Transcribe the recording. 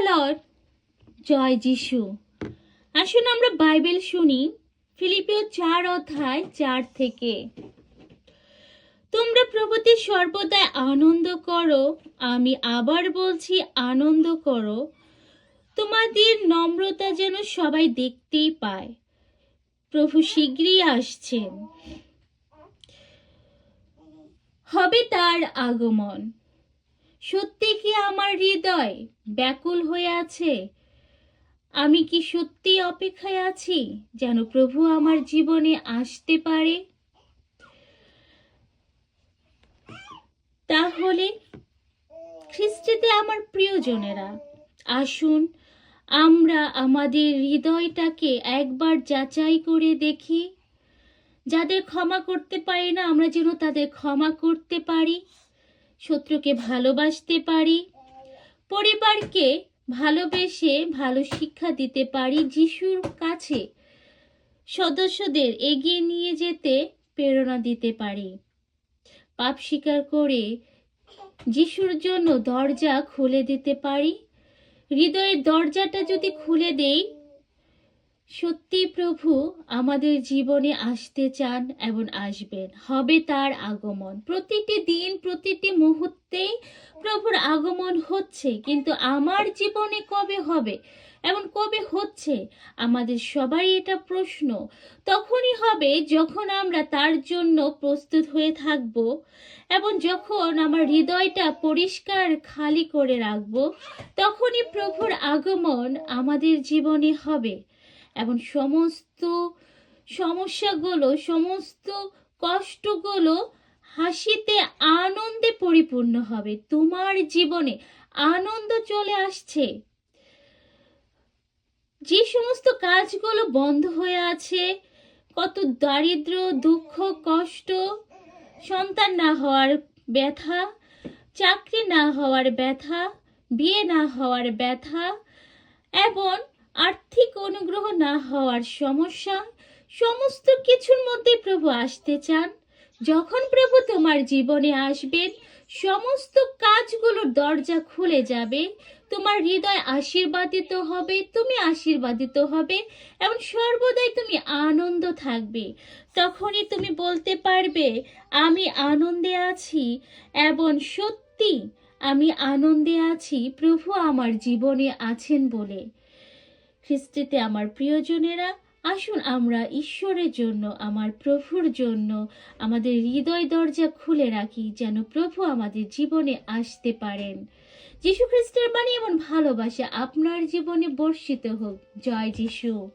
Lord জয় যিশু। আসুন আমরা বাইবেল শুনি ফিলিপিও চার অধ্যায় চার থেকে। তোমরা প্রভুতে সর্বদাই আনন্দ করো, আমি আবার বলছি আনন্দ করো। তোমাদের নম্রতা যেন সবাই দেখতেই পায়। প্রভু শীঘ্রই আসছেন। হবে তার আগমন। সত্যি কি আমার হৃদয় ব্যাকুল হয়ে আছে? আমি কি সত্যি অপেক্ষায় আছি যেন প্রভু আমার জীবনে আসতে পারে? তাহলে খ্রিস্টিতে আমার প্রিয়জনেরা, আসুন আমরা আমাদের হৃদয়টাকে একবার যাচাই করে দেখি। যাদের ক্ষমা করতে পারি না, আমরা যেন তাদের ক্ষমা করতে পারি। শত্রুকে ভালোবাসতে পারি, পরিবারকে ভালোবেসে ভালো শিক্ষা দিতে পারি যিশুর কাছে, সদস্যদের এগিয়ে নিয়ে যেতে প্রেরণা দিতে পারি। পাপ স্বীকার করে যিশুর জন্য দরজা খুলে দিতে পারি। হৃদয়ের দরজাটা যদি খুলে দেই সত্যি প্রভু আমাদের জীবনে আসতে চান এবং আসবেন। হবে তার আগমন। প্রতিটি দিন, প্রতিটি মুহূর্তেই প্রভুর আগমন হচ্ছে, কিন্তু আমার জীবনে কবে হবে? এবং কবে হচ্ছে? আমাদের সবারই এটা প্রশ্ন। তখনই হবে যখন আমরা তার জন্য প্রস্তুত হয়ে থাকব এবং যখন আমার হৃদয়টা পরিষ্কার খালি করে রাখব, তখনই প্রভুর আগমন আমাদের জীবনে হবে। এবং সমস্ত সমস্যাগুলো, সমস্ত কষ্টগুলো হাসিতে, আনন্দে পরিপূর্ণ হবে। তোমার জীবনে আনন্দ চলে আসছে। যে সমস্ত কাজগুলো বন্ধ হয়ে আছে, কত দারিদ্র, দুঃখ, কষ্ট, সন্তান না হওয়ার ব্যথা, চাকরি না হওয়ার ব্যথা, বিয়ে না হওয়ার ব্যথা, এবং আর্থিক অনুগ্রহ না হওয়ার সমস্যা, সমস্ত কিছুর মধ্যে প্রভু আসতে চান। যখন প্রভু তোমার জীবনে আসবেন, সমস্ত কাজগুলোর দরজা খুলে যাবে। তোমার হৃদয় আশীর্বাদিত হবে, তুমি আশীর্বাদিত হবে, এবং সর্বদাই তুমি আনন্দ থাকবে। তখনই তুমি বলতে পারবে, আমি আনন্দে আছি, এবং সত্যি আমি আনন্দে আছি, প্রভু আমার জীবনে আছেন বলে। খ্রিস্টিতে আমার প্রিয়জনেরা, আসুন আমরা ঈশ্বরের জন্য, আমার প্রভুর জন্য আমাদের হৃদয় দরজা খুলে রাখি, যেন প্রভু আমাদের জীবনে আসতে পারেন। যীশু খ্রিস্টের বাণী এমন ভালোবাসা আপনার জীবনে বর্ষিত হোক। জয় যিশু।